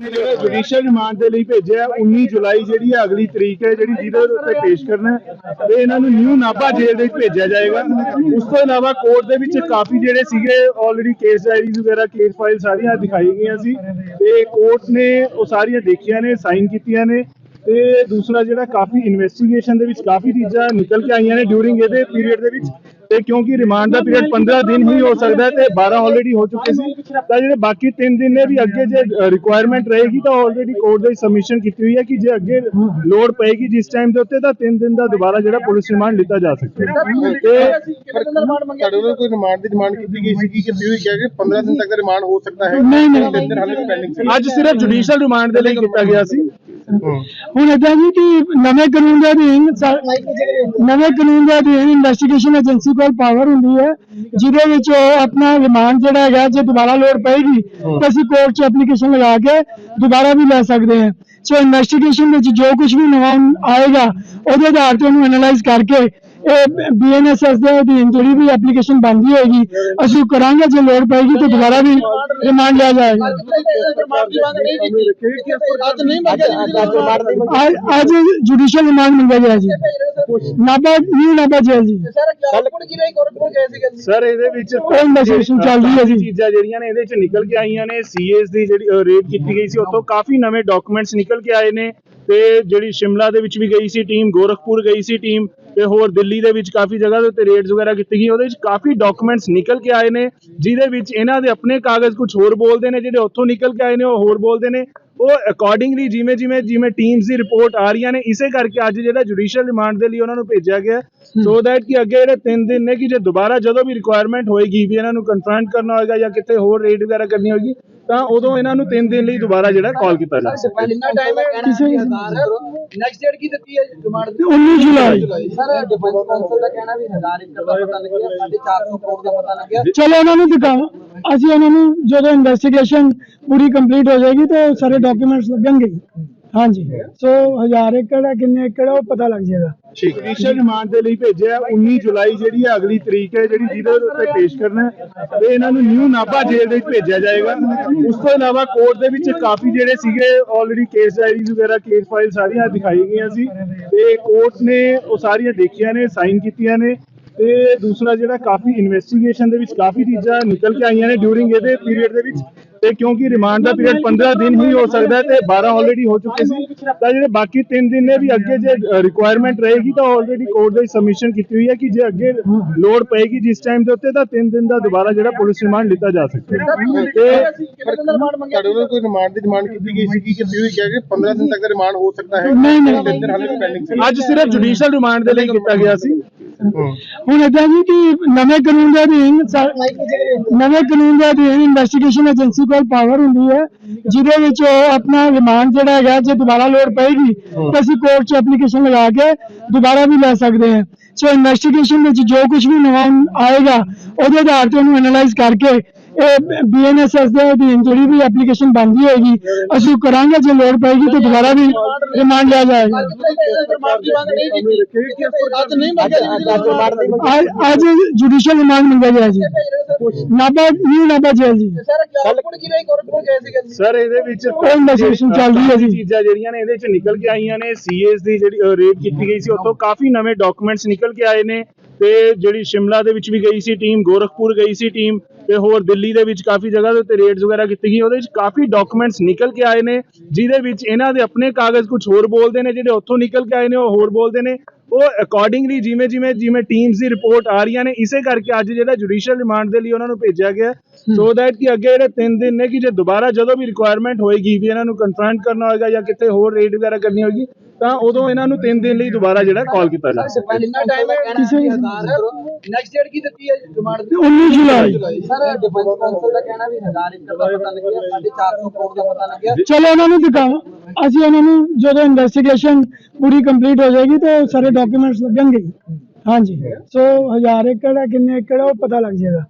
ਜਿਹੜਾ judicial remand ਦੇ ਲਈ ਭੇਜਿਆ ਹੈ, 19 ਜੁਲਾਈ ਜਿਹੜੀ ਹੈ ਅਗਲੀ ਤਰੀਕ ਹੈ ਜਿਹੜੀ ਜਿਹਦੇ ਉੱਤੇ ਪੇਸ਼ ਕਰਨਾ ਹੈ ਤੇ ਇਹਨਾਂ ਨੂੰ ਨਿਊ ਨਾਭਾ ਜੇਲ੍ਹ ਦੇ ਵਿੱਚ ਭੇਜਿਆ ਜਾਏਗਾ। ਉਸ ਤੋਂ ਇਲਾਵਾ ਕੋਰਟ ਦੇ ਵਿੱਚ ਕਾਫੀ ਜਿਹੜੇ ਸੀਗੇ ਆਲਰੇਡੀ ਕੇਸ ਡਾਇਰੀਜ਼ ਵਗੈਰਾ ਕੇਸ ਫਾਈਲ ਸਾਰੀਆਂ ਦਿਖਾਈ ਗਈਆਂ ਸੀ। ਤੇ ਕੋਰਟ ਨੇ ਉਹ ਸਾਰੀਆਂ ਦੇਖੀਆਂ ਨੇ ਸਾਈਨ ਕੀਤੀਆਂ ਨੇ। ਤੇ ਦੂਸਰਾ ਜਿਹੜਾ ਕਾਫੀ ਇਨਵੈਸਟੀਗੇਸ਼ਨ ਦੇ ਵਿੱਚ ਕਾਫੀ ਚੀਜ਼ਾਂ ਨਿਕਲ ਕੇ ਆਈਆਂ ਨੇ ਡਿਊਰਿੰਗ ਇਹਦੇ ਪੀਰੀਅਡ ਦੇ ਵਿੱਚ। ਤੇ ਕਿਉਂਕਿ ਰਿਮਾਂਡ ਦਾ ਪੀਰੀਅਡ 15 ਦਿਨ ਹੀ ਹੋ ਸਕਦਾ ਹੈ ਤੇ 12 ਆਲਰੇਡੀ ਹੋ ਚੁੱਕੇ ਸੀ। ਤਾਂ ਜਿਹੜੇ ਬਾਕੀ 3 ਦਿਨ ਨੇ ਵੀ ਅੱਗੇ ਜੇ ਰਿਕੁਆਇਰਮੈਂਟ ਰਹੇਗੀ ਤਾਂ ਆਲਰੇਡੀ ਕੋਰਟ ਦੇ ਸਬਮਿਸ਼ਨ ਕੀਤੀ ਹੋਈ ਹੈ ਕਿ ਜੇ ਅੱਗੇ ਲੋਡ ਪਏਗੀ ਜਿਸ ਟਾਈਮ ਦੇ ਉੱਤੇ ਤਾਂ 3 ਦਿਨ ਦਾ ਦੁਬਾਰਾ ਜਿਹੜਾ ਪੁਲਿਸ ਰਿਮਾਂਡ ਲਿੱਤਾ ਜਾ ਸਕਦਾ ਹੈ। ਤੇ ਤੁਹਾਡੇ ਵੱਲੋਂ ਕੋਈ ਰਿਮਾਂਡ ਦੀ ਡਿਮਾਂਡ ਕੀਤੀ ਗਈ ਸੀ? ਕਿ ਵੀ ਕਿਹਾ ਕਿ 15 ਦਿਨ ਤੱਕ ਦਾ ਰਿਮਾਂਡ ਹੋ ਸਕਦਾ ਹੈ। ਨਹੀਂ, ਨਹੀਂ। ਅੱਜ ਸਿਰਫ ਜੁਡੀਸ਼ੀਅਲ ਰਿਮਾਂਡ ਦੇ ਲਈ ਕੀਤਾ ਗਿਆ ਸੀ। ਹੁਣ ਏਦਾਂ ਜੀ ਕਿ ਨਵੇਂ ਕਾਨੂੰਨ ਦੇ ਅਧੀਨ ਸਾ- ਨਵੇਂ ਕਾਨੂੰਨ ਦੇ ਅਧੀਨ ਇਨਵੈਸਟੀਗੇਸ਼ਨ ਏਜੰਸੀ ਕੋਲ ਪਾਵਰ ਹੁੰਦੀ ਹੈ ਜਿਹਦੇ ਵਿੱਚ ਉਹ ਆਪਣਾ ਰਿਮਾਂਡ ਜਿਹੜਾ ਹੈਗਾ ਜੇ ਦੁਬਾਰਾ ਲੋੜ ਪਏਗੀ ਤਾਂ ਅਸੀਂ ਕੋਰਟ 'ਚ ਐਪਲੀਕੇਸ਼ਨ ਲਗਾ ਕੇ ਦੁਬਾਰਾ ਵੀ ਲੈ ਸਕਦੇ ਹਾਂ। ਸੋ ਇਨਵੈਸਟੀਗੇਸ਼ਨ ਵਿੱਚ ਜੋ ਕੁਝ ਵੀ ਨਵਾਂ ਆਏਗਾ ਉਹਦੇ ਆਧਾਰ ਤੇ ਉਹਨੂੰ ਐਨਾਲਾਈਜ਼ ਕਰਕੇ ਇਹ ਬੀਐਨਐਸਐਸ ਦੇ ਅਧੀਨ ਜਿਹੜੀ ਵੀ ਐਪਲੀਕੇਸ਼ਨ ਬਣਦੀ ਹੋਏਗੀ ਅਸੀਂ ਕਰਾਂਗੇ ਜੇ ਲੋੜ ਪਏਗੀ ਤਾਂ ਦੁਬਾਰਾ ਵੀ ਰਿਮਾਂਡ ਲਿਆ ਜਾਏਗਾ। ਅੱਜ ਜੁਡੀਸ਼ੀਅਲ ਰਿਮਾਂਡ ਮੰਗਿਆ ਗਿਆ ਜੀ। ਨਾਭਾ ਨਿਊ ਨਾਭਾ ਜੇਲ੍ਹ ਜੀ। ਸਰ ਇਹਦੇ ਵਿੱਚ investigation ਚੱਲ ਰਹੀ ਹੈ ਜੀ। ਚੀਜ਼ਾਂ ਜਿਹੜੀਆਂ ਨੇ ਇਹਦੇ ਵਿੱਚ ਨਿਕਲ ਕੇ ਆਈਆਂ ਨੇ। ਸੀਐਸ ਦੀ ਜਿਹੜੀ ਰੇਡ ਕੀਤੀ ਗਈ ਸੀ ਉੱਥੋਂ ਕਾਫੀ ਨਵੇਂ ਡਾਕੂਮੈਂਟਸ ਨਿਕਲ ਕੇ ਆਏ ਨੇ। ਤੇ ਜਿਹੜੀ ਸ਼ਿਮਲਾ ਦੇ ਵਿੱਚ ਵੀ ਗਈ ਸੀ ਟੀਮ, ਗੋਰਖਪੁਰ ਗਈ ਸੀ ਟੀਮ ਤੇ ਹੋਰ ਦਿੱਲੀ ਦੇ ਵਿੱਚ ਕਾਫੀ ਜਗ੍ਹਾ ਦੇ ਉੱਤੇ ਰੇਡਸ ਵਗੈਰਾ ਕੀਤੀ ਗਈ ਉਹਦੇ ਵਿੱਚ ਕਾਫੀ ਡਾਕੂਮੈਂਟਸ ਨਿਕਲ ਕੇ ਆਏ ਨੇ, ਜਿਹਦੇ ਵਿੱਚ ਇਹਨਾਂ ਦੇ ਆਪਣੇ ਕਾਗਜ਼ ਕੁਝ ਹੋਰ ਬੋਲਦੇ ਨੇ, ਜਿਹੜੇ ਉੱਥੋਂ ਨਿਕਲ ਕੇ ਆਏ ਨੇ, ਉਹ ਹੋਰ ਬੋਲਦੇ ਨੇ। ਉਹ ਅਕੋਰਡਿੰਗਲੀ ਜਿਵੇਂ ਜਿਵੇਂ ਜਿਵੇਂ ਟੀਮਸ ਦੀ ਰਿਪੋਰਟ ਆ ਰਹੀਆਂ ਨੇ, ਇਸੇ ਕਰਕੇ ਅੱਜ ਜਿਹੜਾ ਜੁਡੀਸ਼ੀਅਲ ਰਿਮਾਂਡ ਦੇ ਲਈ ਉਹਨਾਂ ਨੂੰ ਭੇਜਿਆ ਗਿਆ। ਸੋ ਦੈਟ ਕਿ ਅੱਗੇ ਜਿਹੜੇ 3 ਦਿਨ ਨੇ, ਕਿ ਜੇ ਦੁਬਾਰਾ ਜਦੋਂ ਵੀ ਰਿਕੁਆਇਰਮੈਂਟ ਹੋਏਗੀ, ਵੀ ਇਹਨਾਂ ਨੂੰ ਕਨਫਰੰਟ ਕਰਨਾ ਹੋਏਗਾ ਜਾਂ ਕਿਤੇ ਹੋਰ ਰੇਡ ਵਗੈਰਾ ਕਰਨੀ ਹੋਏਗੀ ਤਾਂ ਉਦੋਂ ਇਹਨਾਂ ਨੂੰ 3 ਦਿਨ ਲਈ ਦੁਬਾਰਾ ਜਿਹੜਾ ਕਾਲ ਕੀਤਾ ਜਾ ਸਕਦਾ। ਹੈ। ਕਿੰਨਾ ਟਾਈਮ ਹੈ ਕਿਸੇ ਵੀ- ਨੈਕਸਟ ਡੇਟ ਕੀ ਦਿੱਤੀ ਹੈ ਡਿਮਾਂਡ ਦੀ 19 ਜੁਲਾਈ। ਸਰ ਡਿਫੈਂਸ ਕਾਉਂਸਲ ਦਾ ਕਹਿਣਾ ਵੀ 1000 ਏਕੜ ਦਾ ਪਤਾ ਲੱਗਿਆ 450 ਕਰੋੜ ਦਾ ਪਤਾ ਲੱਗਿਆ। ਚਲੋ ਉਹਨਾਂ ਨੂੰ ਦਿਖਾਓ। ਅਸੀਂ ਉਹਨਾਂ ਨੂੰ ਜਦੋਂ ਇਨਵੈਸਟੀਗੇਸ਼ਨ ਪੂਰੀ ਕੰਪਲੀਟ ਹੋ ਜਾਏਗੀ ਤਾਂ ਸਾਰੇ ਡਾਕੂਮੈਂਟਸ ਲੱਗਣਗੇ। ਹਾਂਜੀ। ਸੋ 1000 ਏਕੜ ਹੈ ਕਿੰਨੇ ਏਕੜ ਹੈ ਉਹ ਪਤਾ ਲੱਗ ਜਾਏਗਾ। ਜੁਡੀਸ਼ੀਅਲ ਰਿਮਾਂਡ ਦੇ ਲਈ ਭੇਜਿਆ ਹੈ, 19 ਜੁਲਾਈ ਜਿਹੜੀ ਹੈ ਅਗਲੀ ਤਰੀਕ ਹੈ ਜਿਹੜੀ ਜਿਹਦੇ ਉੱਤੇ ਪੇਸ਼ ਕਰਨਾ ਹੈ ਤੇ ਇਹਨਾਂ ਨੂੰ ਨਿਊ ਨਾਭਾ ਜੇਲ੍ਹ ਦੇ ਵਿੱਚ ਭੇਜਿਆ ਜਾਏਗਾ। ਉਸ ਤੋਂ ਇਲਾਵਾ ਕੋਰਟ ਦੇ ਵਿੱਚ ਕਾਫੀ ਜਿਹੜੇ ਸੀਗੇ ਆਲਰੇਡੀ ਕੇਸ ਡਾਇਰੀਜ਼ ਵਗੈਰਾ ਕੇਸ ਫਾਈਲ ਸਾਰੀਆਂ ਦਿਖਾਈ ਗਈਆਂ ਸੀ। ਤੇ ਕੋਰਟ ਨੇ ਉਹ ਸਾਰੀਆਂ ਦੇਖੀਆਂ ਨੇ ਸਾਈਨ ਕੀਤੀਆਂ ਨੇ। ਤੇ ਦੂਸਰਾ ਜਿਹੜਾ ਕਾਫੀ ਇਨਵੈਸਟੀਗੇਸ਼ਨ ਦੇ ਵਿੱਚ ਕਾਫੀ ਚੀਜ਼ਾਂ ਨਿਕਲ ਕੇ ਆਈਆਂ ਨੇ ਡਿਊਰਿੰਗ ਇਹਦੇ ਪੀਰੀਅਡ ਦੇ ਵਿੱਚ। ਤੇ ਕਿਉਂਕਿ ਰਿਮਾਂਡ ਦਾ ਪੀਰੀਅਡ 15 ਦਿਨ ਹੀ ਹੋ ਸਕਦਾ ਹੈ ਤੇ 12 ਆਲਰੇਡੀ ਹੋ ਚੁੱਕੇ ਸੀ। ਤਾਂ ਜਿਹੜੇ ਬਾਕੀ 3 ਦਿਨ ਨੇ ਵੀ ਅੱਗੇ ਜੇ ਰਿਕੁਆਇਰਮੈਂਟ ਰਹੇਗੀ ਤਾਂ ਆਲਰੇਡੀ ਕੋਰਟ ਦੇ ਸਬਮਿਸ਼ਨ ਕੀਤੀ ਹੋਈ ਹੈ ਕਿ ਜੇ ਅੱਗੇ ਲੋਡ ਪਏਗੀ ਜਿਸ ਟਾਈਮ ਦੇ ਉੱਤੇ ਤਾਂ 3 ਦਿਨ ਦਾ ਦੁਬਾਰਾ ਜਿਹੜਾ ਪੁਲਿਸ ਰਿਮਾਂਡ ਲਿੱਤਾ ਜਾ ਸਕਦਾ ਹੈ। ਤੇ ਤੁਹਾਡੇ ਵੱਲੋਂ ਕੋਈ ਰਿਮਾਂਡ ਦੀ ਡਿਮਾਂਡ ਕੀਤੀ ਗਈ ਸੀ? ਕਿ ਤੁਸੀਂ ਵੀ ਕਿਹਾ ਕਿ 15 ਦਿਨ ਤੱਕ ਦਾ ਰਿਮਾਂਡ ਹੋ ਸਕਦਾ ਹੈ? ਨਹੀਂ, ਨਹੀਂ। ਅੱਜ ਸਿਰਫ ਜੁਡੀਸ਼ੀਅਲ ਰਿਮਾਂਡ ਦੇ ਲਈ ਕੀਤਾ ਗਿਆ ਸੀ। ਹੁਣ ਏਦਾਂ ਜੀ ਕਿ ਨਵੇਂ ਕਾਨੂੰਨ ਦੇ ਅਧੀਨ ਸਾ- ਨਵੇਂ ਕਾਨੂੰਨ ਦੇ ਅਧੀਨ ਇਨਵੈਸਟੀਗੇਸ਼ਨ ਏਜੰਸੀ ਕੋਲ ਪਾਵਰ ਹੁੰਦੀ ਹੈ ਜਿਹਦੇ ਵਿੱਚ ਉਹ ਆਪਣਾ ਰਿਮਾਂਡ ਜਿਹੜਾ ਹੈਗਾ ਜੇ ਦੁਬਾਰਾ ਲੋੜ ਪਏਗੀ ਤਾਂ ਅਸੀਂ ਕੋਰਟ 'ਚ ਐਪਲੀਕੇਸ਼ਨ ਲਗਾ ਕੇ ਦੁਬਾਰਾ ਵੀ ਲੈ ਸਕਦੇ ਹਾਂ। ਸੋ ਇਨਵੈਸਟੀਗੇਸ਼ਨ ਵਿੱਚ ਜੋ ਕੁਝ ਵੀ ਨਵਾਂ ਆਏਗਾ ਉਹਦੇ ਆਧਾਰ ਤੇ ਉਹਨੂੰ ਐਨਾਲਾਈਜ਼ ਕਰਕੇ ਇਹ ਬੀਐਨਐਸਐਸ ਦੇ ਅਧੀਨ ਜਿਹੜੀ ਵੀ ਐਪਲੀਕੇਸ਼ਨ ਬਣਦੀ ਹੋਏਗੀ ਅਸੀਂ ਕਰਾਂਗੇ ਜੇ ਲੋੜ ਪਏਗੀ ਤਾਂ ਦੁਬਾਰਾ ਵੀ ਰਿਮਾਂਡ ਲਿਆ ਜਾਏਗਾ। ਅੱਜ ਜੁਡੀਸ਼ੀਅਲ ਰਿਮਾਂਡ ਮੰਗਿਆ ਗਿਆ ਜੀ। ਨਾਭਾ ਨਿਊ ਨਾਭਾ ਜੇਲ੍ਹ ਜੀ। ਸਰ ਇਹਦੇ ਵਿੱਚ investigation ਚੱਲ ਰਹੀ ਹੈ ਜੀ। ਚੀਜ਼ਾਂ ਜਿਹੜੀਆਂ ਨੇ ਇਹਦੇ ਵਿੱਚ ਨਿਕਲ ਕੇ ਆਈਆਂ ਨੇ। ਸੀਐਸ ਦੀ ਜਿਹੜੀ ਰੇਡ ਕੀਤੀ ਗਈ ਸੀ ਉੱਥੋਂ ਕਾਫੀ ਨਵੇਂ ਡਾਕੂਮੈਂਟਸ ਨਿਕਲ ਕੇ ਆਏ ਨੇ। ਤੇ ਜਿਹੜੀ ਸ਼ਿਮਲਾ ਦੇ ਵਿੱਚ ਵੀ ਗਈ ਸੀ ਟੀਮ ਗੋਰਖਪੁਰ ਗਈ ਸੀ ਟੀਮ ਤੇ ਹੋਰ ਦਿੱਲੀ ਦੇ ਵਿੱਚ ਕਾਫੀ ਜਗ੍ਹਾ ਦੇ ਉੱਤੇ ਰੇਡਸ ਵਗੈਰਾ ਕੀਤੀ ਗਈ। ਉਹਦੇ ਵਿੱਚ ਕਾਫੀ ਡਾਕੂਮੈਂਟਸ ਨਿਕਲ ਕੇ ਆਏ ਨੇ ਜਿਹਦੇ ਵਿੱਚ ਇਹਨਾਂ ਦੇ ਆਪਣੇ ਕਾਗਜ਼ ਕੁਝ ਹੋਰ ਬੋਲਦੇ ਨੇ ਜਿਹੜੇ ਉੱਥੋਂ ਨਿਕਲ ਕੇ ਆਏ ਨੇ ਉਹ ਹੋਰ ਬੋਲਦੇ ਨੇ। ਉਹ ਅਕੋਰਡਿੰਗਲੀ ਜਿਵੇਂ ਜਿਵੇਂ ਜਿਵੇਂ ਟੀਮਸ ਦੀ ਰਿਪੋਰਟ ਆ ਰਹੀਆਂ ਨੇ ਇਸੇ ਕਰਕੇ ਅੱਜ ਜਿਹੜਾ ਜੁਡੀਸ਼ੀਅਲ ਰਿਮਾਂਡ ਦੇ ਲਈ ਉਹਨਾਂ ਨੂੰ ਭੇਜਿਆ ਗਿਆ। ਸੋ ਦੈਟ ਕਿ ਅੱਗੇ ਜਿਹੜੇ 3 ਦਿਨ ਨੇ ਕਿ ਜੇ ਦੁਬਾਰਾ ਜਦੋਂ ਵੀ ਰਿਕੁਆਇਰਮੈਂਟ ਹੋਏਗੀ ਵੀ ਇਹਨਾਂ ਨੂੰ ਕਨਫਰੰਟ ਕਰਨਾ ਹੋਏਗਾ ਜਾਂ ਕਿਤੇ ਹੋਰ ਰੇਡ ਵਗੈਰਾ ਕਰਨੀ ਹੋਏਗੀ ਤਾਂ ਉਦੋਂ ਇਹਨਾਂ ਨੂੰ 3 ਦਿਨ ਲਈ ਦੁਬਾਰਾ ਜਿਹੜਾ ਕਾਲ ਕੀਤਾ ਜਾ ਸਕਦਾ ਕਿੰਨਾ ਟਾਈਮ ਹੈ ਕਿਸੇ ਵੀ- ਨੈਕਸਟ ਡੇਟ ਕੀ ਦਿੱਤੀ ਹੈ ਡਿਮਾਂਡ ਦੀ? 19 ਜੁਲਾਈ। ਸਰ ਡਿਫੈਂਸ ਕਾਉਂਸਲ ਦਾ ਕਹਿਣਾ ਵੀ 1000 ਏਕੜ ਦਾ ਪਤਾ ਲੱਗਿਆ 450 ਕਰੋੜ ਦਾ ਪਤਾ ਲੱਗਿਆ। ਚਲੋ ਉਹਨਾਂ ਨੂੰ ਦਿਖਾਓ। ਅਸੀਂ ਉਹਨਾਂ ਨੂੰ ਜਦੋਂ ਇਨਵੈਸਟੀਗੇਸ਼ਨ ਪੂਰੀ ਕੰਪਲੀਟ ਹੋ ਜਾਏਗੀ ਤਾਂ ਸਾਰੇ ਡਾਕੂਮੈਂਟਸ ਲੱਗਣਗੇ। ਹਾਂਜੀ। ਸੋ 1000 ਏਕੜ ਹੈ ਕਿੰਨੇ ਏਕੜ ਹੈ ਉਹ ਪਤਾ ਲੱਗ ਜਾਏਗਾ।